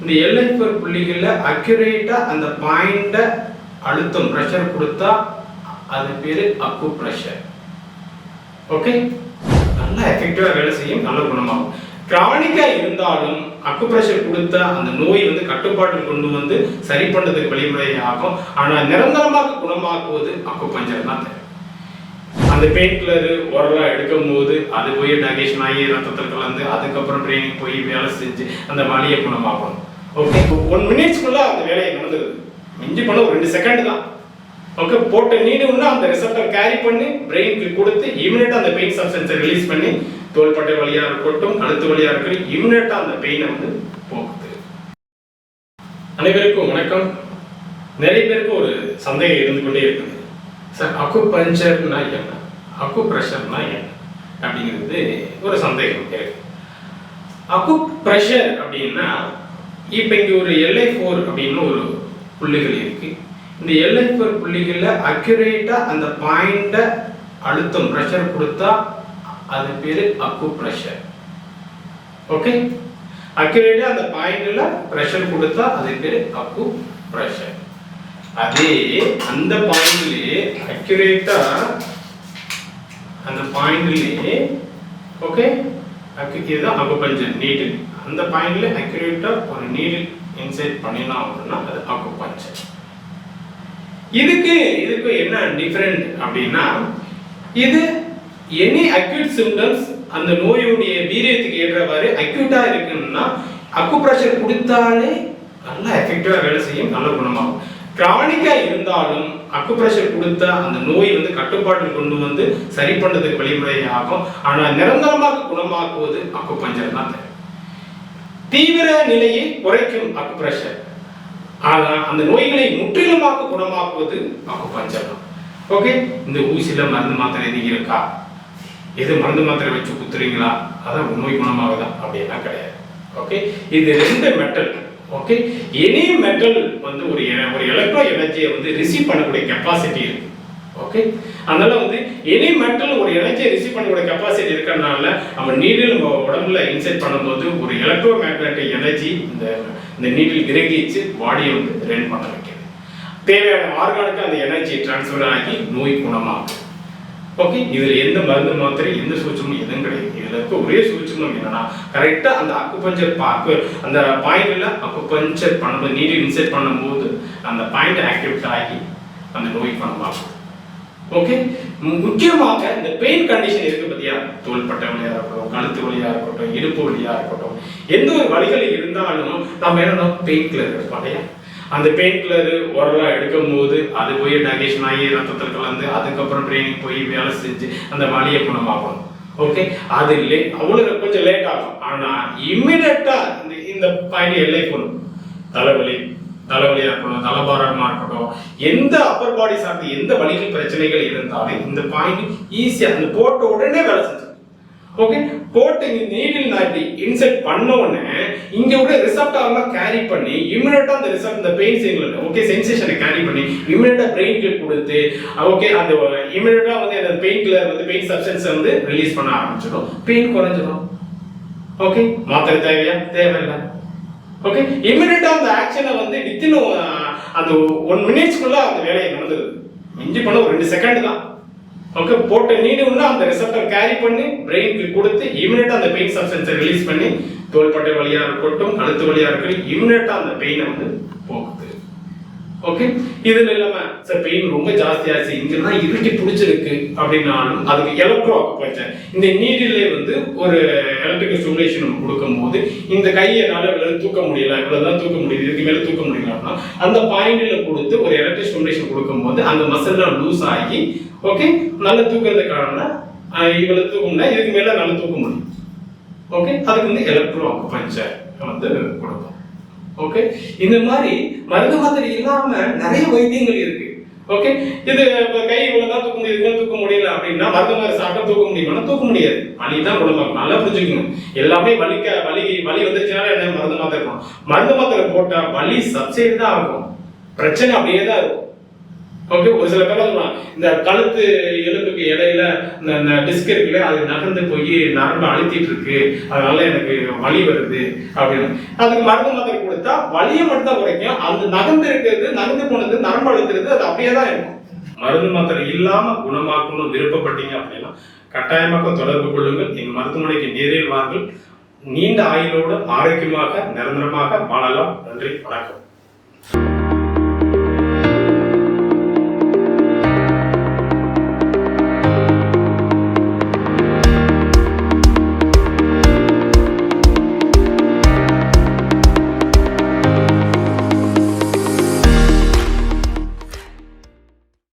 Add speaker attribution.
Speaker 1: இந்த எல்லைப்பர் புள்ளிகளில் அக்யூரேட்டாக அந்த பாயிண்ட்டை அழுத்தம் ப்ரெஷர் கொடுத்தா அது பேர் அக்கு ப்ரெஷர் ஓகே நல்லா எஃபெக்டிவாக வேலை செய்யும் நல்ல குணமாகும். கிரானிக்காக இருந்தாலும் அக்குப்ரெஷர் கொடுத்த அந்த நோய் வந்து கட்டுப்பாட்டில் கொண்டு வந்து சரி பண்ணுறதுக்கு வழிமுறை ஆகும். ஆனால் நிரந்தரமாக குணமாக்குவது அக்குபஞ்சர் தான் தேவை. அந்த பெயின் கில்லரு உரலாக எடுக்கும் போது அது போய் டகேஷன் ஆகி ரத்தத்தில் கலந்து அதுக்கப்புறம் ட்ரைனிங் போய் வேலை செஞ்சு அந்த வலியை குணமாகணும் ஓகே ஒன் மினிட்ஸ்க்குள்ள அந்த வேலையை நடந்துருது மிஞ்சி பண்ண ஒரு ரெண்டு செகண்ட் தான். ஓகே போட்ட நீடுன்னா அந்த ரிசப்டர் கேரி பண்ணி பிரெயினுக்கு கொடுத்து இமிடியேட்டாக அந்த பெயின் சப்ஸ்டன்ஸை ரிலீஸ் பண்ணி தோள்பட்டை வழியாக இருக்கட்டும் கழுத்து வழியாக இருக்கட்டும் இமிடியேட்டாக அந்த பெயினை வந்து போக்குது. அனைவருக்கும் வணக்கம். நிறைய பேருக்கு ஒரு சந்தேகம் இருந்து கொண்டே இருக்குது. சார் அக்கு பஞ்சர்னா என்ன? அக்கு ப்ரெஷர்னா என்ன? அப்படிங்கிறது ஒரு சந்தேகம் இருக்கு. அக்கு ப்ரெஷர் அப்படின்னா இப்போ இங்கே ஒரு எல்ஐ ஃபோர் அப்படின்னு ஒரு புள்ளிகள் இருக்கு. இந்த எல்ஐ ஃபோர் புள்ளிகளில் அக்யூரேட்டாக அந்த பாயிண்ட்டை அழுத்தம் ப்ரெஷர் கொடுத்தா அது பேர் அக்கு ப்ரெஷர் ஓகே அக்யூரேட்டாக அந்த பாயிண்டில் ப்ரெஷர் கொடுத்தா அது பேர் அக்கு ப்ரெஷர் அதே அந்த பாயிண்ட்லேயே அக்யூரேட்டாக அந்த பாயிண்ட்லேயே ஓகே இதுதான் அக்குபஞ்சர் நீட்டு. அந்த பாயிண்ட்ல அக்யூரேட்டா ஒரு நீடில் இன்சைட் பண்ணினா அப்படின்னா அது அக்குபஞ்சர் இதுக்கு இதுக்கு என்ன டிஃபரெண்ட் அப்படின்னா இது எனி அக்யூட் சிம்டம்ஸ் அந்த நோயுடைய வீரியத்துக்கு ஏற்றவாறு அக்யூட்டா இருக்குன்னா அக்குப்ரெஷர் கொடுத்தாலே நல்லா எஃபெக்டிவா வேலை செய்யும் நல்ல குணமாகும். கிரானிக்கா இருந்தாலும் அக்குப்ரெஷர் கொடுத்த அந்த நோய் வந்து கட்டுப்பாட்டில் கொண்டு வந்து சரி பண்ணுறதுக்கு வழிமுறையாகும். ஆனால் நிரந்தரமாக குணமாக்குவது அக்குப்பஞ்சர் தான் தேவை. தீவிர நிலையை குறைக்கும் அக்குப்ரெஷர் ஆனால் அந்த நோய்களை முற்றிலுமாக குணமாக்குவது அக்குபஞ்சர் தான் ஓகே இந்த ஊசியில் மருந்து மாத்திரை எதுவும் இருக்கா? எது மருந்து மாத்திரை வச்சு குத்துறீங்களா? அதான் நோய் குணமாகுதா? அப்படின்னா கிடையாது. ஓகே இது ரெண்டு மெட்டல் ஓகே எனி மெட்டல் வந்து ஒரு எ- ஒரு எலக்ட்ரோ எனர்ஜியை வந்து ரிசீவ் பண்ணக்கூடிய கெப்பாசிட்டி இருக்கு. ஓகே அதனால வந்து எனி மெட்டல் ஒரு எனர்ஜியை ரிசீவ் பண்ணக்கூடிய கெப்பாசிட்டி இருக்கிறதுனால நம்ம நீடில் நம்ம உடம்புல இன்செர்ட் பண்ணும்போது ஒரு எலக்ட்ரோ மேக்னெட்டிக் எனர்ஜி இந்த இந்த நீடில் கிரகிச்சு பாடியை வந்து ரன் பண்ண வைக்கிறது தேவையான ஆர்கானுக்கு அந்த எனர்ஜி டிரான்ஸ்ஃபர் ஆகி நோய் குணமாகும். ஓகே இதில் எந்த மருந்து மாத்திரை எந்த சூட்சமும் எதுவும் கிடையாது. இதில் இருக்க ஒரே சூட்சமம் என்னன்னா கரெக்டாக அந்த அக்குபஞ்சர் பார்க்க அந்த பாயிண்டில் அக்குபஞ்சர் பண்ணும்போது நீடில் இன்செர்ட் பண்ணும்போது அந்த பாயிண்ட் ஆக்டிவேட் ஆகி அந்த நோய் குணமாகும். ஓகே முக்கியமாக இந்த பெயின் கண்டிஷன் இருக்கு பத்தியா? தோள்பட்டை வழியா இருக்கட்டும் கழுத்து வழியா இருக்கட்டும் இடுப்பு வழியா இருக்கட்டும் எந்த ஒரு வலிகள் இருந்தாலும் நம்ம என்ன பெயின் கிளர் எடுப்போம் இல்லையா அந்த பெயின் கிளர் உரலாக எடுக்கும் போது அது போய் டைஜஷன் ஆகி ரத்தத்தில் கலந்து அதுக்கப்புறம் ட்ரைனிங் போய் வேலை செஞ்சு அந்த வலியை குணமாகணும் ஓகே அது இல்லை. அவ்வளோ கொஞ்சம் லேட் ஆகும். ஆனால் இம்மிடியட்டாக இந்த இந்த பாயிண்ட் எல்லை போகணும். தலைவலி தலைவலியா இருக்கட்டும் தலபாரமா இருக்கட்டும் எந்த அப்பர் பாடி சார்ந்த எந்த வலிகள் பிரச்சனைகள் இருந்தாலும் இந்த பாயிண்ட் ஈஸியா அந்த போட்ட உடனே வேலை செஞ்சு ஓகே போட்டு இங்க நீடில் நாட்டி இன்செர்ட் பண்ண உடனே இங்க உள்ள ரிசப்டார்ல கேரி பண்ணி இமிடியட்டா அந்த ரிசப்ட் இந்த பெயின் சிக்னல் ஓகே சென்சேஷனை கேரி பண்ணி இமிடியட்டா பிரெயினுக்கு கொடுத்து ஓகே அந்த இமிடியட்டா வந்து அந்த பெயின் கில்லர் வந்து பெயின் சப்ஸ்டன்ஸ் வந்து ரிலீஸ் பண்ண ஆரம்பிச்சிடும். பெயின் குறைஞ்சிடும். ஓகே மாத்திரை தேவையா? தேவையில்லை. ஓகே இமிடியட்டா அந்த ஆக்ஷனை வந்து வித்தின் அந்த ஒன் மினிட்ஸ்க்குள்ள அந்த வேலையை நடந்தது. மிஞ்சி பண்ண ஒரு ரெண்டு செகண்ட் தான். ஓகே போட்டு நீடுன்னா அந்த ரிசப்டர் கேரி பண்ணி பிரெயினுக்கு கொடுத்து இமிடியட்டா அந்த பெயின் சப்ஸ்டன்ஸை ரிலீஸ் பண்ணி தோள்பட்டை வழியா இருக்கட்டும் கழுத்து வழியா இருக்கட்டும் இமிடியட்டா அந்த பெயினை வந்து போக்குது ஓகே இதுல இல்லாம சார் பெயின் ரொம்ப ஜாஸ்தியாச்சு. இங்கெல்லாம் இருட்டி பிடிச்சிருக்கு அப்படின்னாலும் அதுக்கு எலக்ட்ரோ அக்குபஞ்சர் இந்த நீடிலே வந்து ஒரு எலக்ட்ரிக்கல் ஸ்டிமுலேஷன் நம்ம கொடுக்கும்போது இந்த கையை என்னால் இவ்வளவு தூக்க முடியல இவ்வளவுதான் தூக்க முடியுது இதுக்கு மேல தூக்க முடியல அப்படின்னா அந்த பாயிண்ட்ல கொடுத்து ஒரு எலக்ட்ரிக் ஸ்டிமுலேஷன் கொடுக்கும்போது அந்த மசில்லாம் லூஸ் ஆகி ஓகே நல்ல தூக்கிறதுக்கான இவ்வளவு தூக்கம்னா இதுக்கு மேல நல்லா தூக்க முடியும் ஓகே அதுக்கு வந்து எலக்ட்ரோ அக்குபஞ்சர் வந்து கொடுப்போம் ஓகே இந்த மாதிரி மருந்து மாத்திரை இல்லாம நிறைய வைத்தியங்கள் இருக்கு. ஓகே இது இப்போ கை இவ்வளவுதான் தூக்க முடியுது இதுதான் தூக்க முடியல அப்படின்னா மருந்து மாதிரி சாப்பிட்டா தூக்க முடியுமா? தூக்க முடியாது. வலி தான் குணமாகும் நல்லா புரிஞ்சுக்கணும். எல்லாமே வலிக்க வலி வலி வந்துருச்சுனால என்ன? மருந்து மாத்திரை மருந்து மாத்திரை போட்டா வலி சப்சைடு தான் ஆகும். பிரச்சனை அப்படியே தான் இருக்கும். ஓகே ஒரு சில பேர் சொல்லலாம் இந்த கழுத்து எலும்புக்கு இடையில இந்த இந்த டிஸ்க் இருக்குல்ல அது நகர்ந்து போய் நரம்பு அழுத்திட்டு இருக்கு. அதனால எனக்கு வலி வருது அப்படின்னு. அதுக்கு மருந்து மாதிரி கொடுத்தா வலியை மட்டும் தான் குறைக்கும். அந்த நகர்ந்து இருக்கிறது நகர்ந்து போனது நரம்பு அழுத்துறது அது அப்படியே தான் இருக்கும். மருந்து மாத்திரை இல்லாம குணமாக்கணும்னு விருப்பப்பட்டீங்க அப்படின்னா கட்டாயமாக தொடர்பு கொள்ளுங்கள். எங்க மருத்துவமனைக்கு நேரில் வாருங்கள். நீண்ட ஆயுளோடு ஆரோக்கியமாக நிரந்தரமாக வாழலாம். நன்றி வணக்கம்.